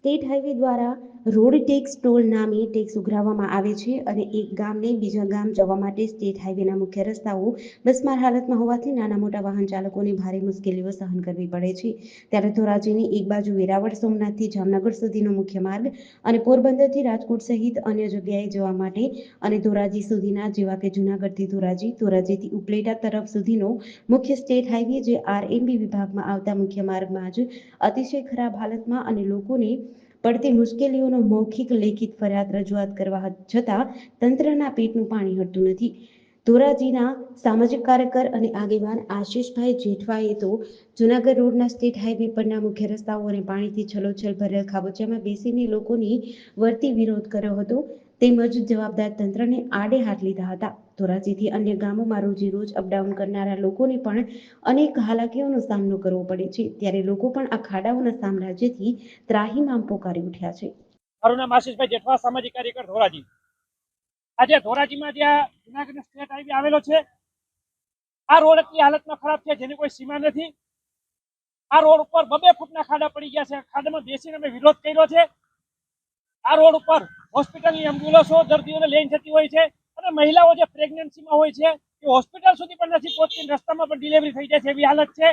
State highway દ્વારા road tax toll નામે tax ઉઘરાવવામાં આવે છે અને એક ગામને બીજા ગામ જવા માટે સ્ટેટ હાઈવેના મુખ્ય રસ્તાઓ બસમાર હાલતમાં હોવાથી નાના મોટા વાહન ચાલકોને ભારે મુશ્કેલીઓ સહન કરવી પડે છે. ત્યારે ધોરાજીની એક બાજુ વેરાવળ, સોમનાથથી જામનગર સુધીનો મુખ્ય માર્ગ અને પોરબંદરથી રાજકોટ સહિત અન્ય જગ્યાએ જવા માટે અને ધોરાજી સુધીના જેવા કે જૂનાગઢથી ધોરાજી, ધોરાજીથી ઉપલેટા તરફ સુધીનો મુખ્ય સ્ટેટ હાઈવે જે આરએમબી વિભાગમાં આવતા મુખ્ય માર્ગમાં જ અતિશય ખરાબ હાલતમાં અને લોકોને પડતી મુશ્કેલીઓનો મૌખિક લેખિત ફરિયાદ રજૂઆત કરવા છતાં તંત્રના પેટનું પાણી હટતું નથી. ધોરાજીના સામાજિક કાર્યકર અને આગેવાન આશીષભાઈ જેઠવાએ તો જૂનાગઢ રોડના સ્ટેટ હાઈવે પરના મુખ્ય રસ્તાઓ અને પાણીથી છલોછલ ભરેલ ખાબોચિયામાં બેસીને લોકોની વર્તી વિરોધ કર્યો હતો. તેમજ જવાબદાર તંત્રને આડે હાથ લીધા હતા. ધોરાજીથી અન્ય ગામોમાં રોજે અપડાઉન કરનારા લોકોને પણ અનેક હાલાકીઓનો સામનો કરવો પડે છે. ત્યારે લોકો પણ આ ખાડાઓના સામ્રાજ્યથી ત્રાહીમામ પોકારી ઉઠ્યા છે. મારું નામ આશીષભાઈ જેઠવા, સામાજિક કાર્યકર ધોરાજી. આજે ધોરાજીમાં જ્યાં જુનાગઢ સ્ટેટ હાઈવે આવેલો છે, આ રોડ એટલી હાલતમાં ખરાબ છે, જેની કોઈ સીમા નથી. આ રોડ ઉપર બબે ફૂટના ખાડા પડી ગયા છે. ખાડામાં બેસીને અમે વિરોધ કર્યો છે. આ રોડ ઉપર હોસ્પિટલની એમ્બ્યુલન્સો દર્દીઓને લઈને જતી હોય છે અને મહિલાઓ જે પ્રેગ્નન્સીમાં હોય છે, એ હોસ્પિટલ સુધી પણ નથી પહોંચતી, રસ્તામાં પણ ડિલિવરી થઈ જાય છે એવી હાલત છે.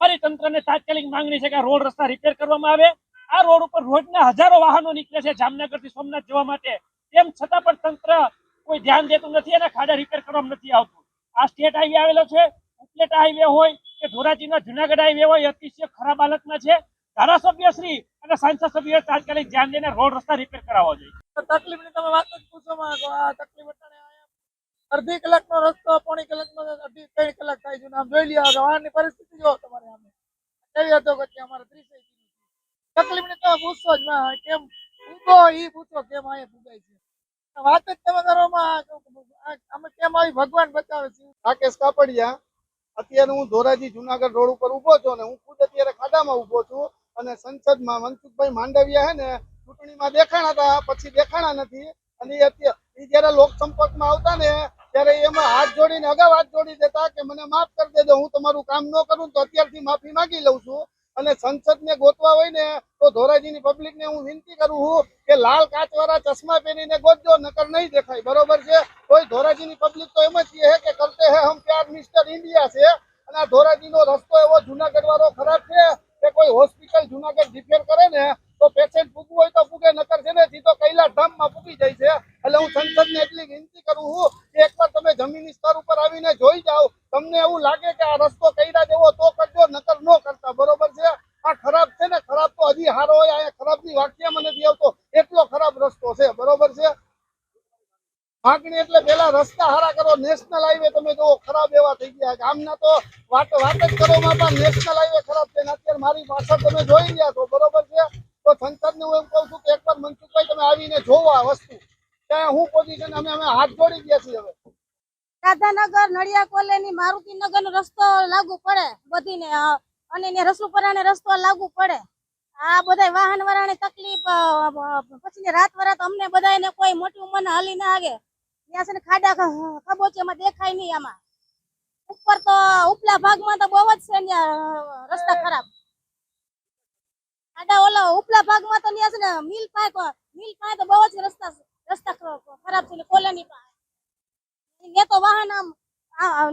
અમારી તંત્રને તાત્કાલિક માંગણી છે કે રોડ રસ્તા રિપેર કરવામાં આવે. આ રોડ ઉપર રોજના હજારો વાહનો નીકળે છે જામનગરથી સોમનાથ જવા માટે. તેમ છતાં પણ તંત્ર કોઈ ધ્યાન દેતું નથી અને ખાડા રિપેર કરવામાં નથી આવતું. આ સ્ટેટ હાઈવે આવેલો છે. ઉપલેટા હાઈવે હોય કે ધોરાજીનો જુનાગઢ હાઈવે હોય અતિશય ખરાબ હાલતમાં છે. ધારાસભ્ય શ્રી અને સાંસદ સભ્યોએ તાત્કાલિક ધ્યાન દઈને રોડ રસ્તા રિપેર કરાવવા જોઈએ. તકલીફ તમે વાત પૂછો તકલીફ અડધી કલાકનો રસ્તો, પોણી કલાકનો, અડધી ત્રણ કલાક થાય છે. આમ જોઈ લ્યો વાહનની પરિસ્થિતિ જો તમારે આમે કેવી હતો કે અમારે ત્રીસ તકલીફ ને તમે પૂછશો જ કેમ? પૂછો, ઈ પૂછો, કેમ અહીંયા પૂજાય છે. વાત જ તમે કરવામાં અમે કેમ આવી? ભગવાન બચાવે છે. રાકેશ કાપડિયા, અત્યારે હું ધોરાજી જુનાગઢ રોડ ઉપર ઊભો છું ને હું ખુદ અત્યારે ખાડામાં ઊભો છું અને સંસદમાં મનસુખભાઈ માંડવિયા હે ને ચૂંટણીમાં દેખાણા હતા, પછી દેખાણા નથી. અને એ અત્યારે જયારે લોક સંપર્કમાં આવતા ને, ત્યારે એમાં હાથ જોડીને અગાઉ હાથ જોડી દેતા કે મને માફ કરી દેજો, હું તમારું કામ ન કરું તો અત્યારથી માફી માંગી લઉં છું. અને સંસદને ગોતવા હોય ને, તો ધોરાજીની પબ્લિકને હું વિનંતી કરું છું કે લાલ કાચવાળા ચશ્મા પહેરીને ગોતજો, નકર નહીં દેખાય. બરોબર છે? કોઈ ધોરાજીની પબ્લિક તો એમ જ કહે કે કરતે હે હમ પ્યાર મિસ્ટર ઇન્ડિયા છે. અને આ ધોરાજીનો રસ્તો એવો જુનાગઢ વાળો ખરાબ છે કે કોઈ હોસ્પિટલ જુનાગઢ રિપેર કરે ને, તો પેશન્ટ પૂગવું હોય તો પૂગે નકર છે ને સીધો કૈલાસ ધામમાં પૂગી જાય છે. એટલે હું સંસદને એટલી વિનંતી કરું છું જમીની સ્તર ઉપર આવીને જોઈ જાઓ. તમને એવું લાગે કે આ રસ્તો કર્યા દેવો તો કરજો, નકર ન કરતા. બરોબર છે? આ ખરાબ છે ને? ખરાબ તો હજી હારો હોય અહીંયા ખરાબની વાક્યમાં નથી આવતો. એટલો ખરાબ રસ્તો છે. બરોબર છે? માગણી એટલે પેલા રસ્તા હારા કરો. નેશનલ હાઈવે તમે જો ખરાબ એવા થઈ ગયા. ગામના તો વાત વાત જ કરો પણ નેશનલ હાઈવે ખરાબ છે અત્યારે મારી પાછળ તમે જોઈ રહ્યા છો. બરોબર છે? તો સંસદને હું એમ કહું છું કે એકવાર મનસુખભાઈ, તમે આવીને જોવો આ વસ્તુ. ત્યાં હું પોઝિશન અમે અમે હાથ જોડી ગયા છીએ હવે. રાધાનગર નડિયા કોલોની મારુતિનગર નો રસ્તો લાગુ પડે બધીને અને ને રસુપરાને રસ્તો લાગુ પડે. આ બધા વાહન વાળાને તકલીફ પછી રાત વરાત અમને બધાને કોઈ મોટી ઉંમરના હાલી ના આવે ત્યાં છે ને ખાડા દેખાય નહીં આમાં. ઉપર તો ઉપલા ભાગમાં તો બહુ જ છે રસ્તા ખરાબ. ખાડા ઓલા ઉપલા ભાગમાં તો ત્યાં છે ને મિલ પાસે મિલ પાસે તો બહુ જ રસ્તા રસ્તા ખરાબ છે કોલેની પાસે ને તો વાહન આમ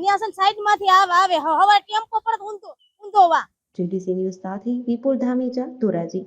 ન્યાસન સાઈડમાંથી આવે આવે. હવે ટેમ્પો પર ઊંધો ઊંધો વા જેડીસી ન્યૂઝ સાથે વિપુલ ધામેચા ધોરાજી.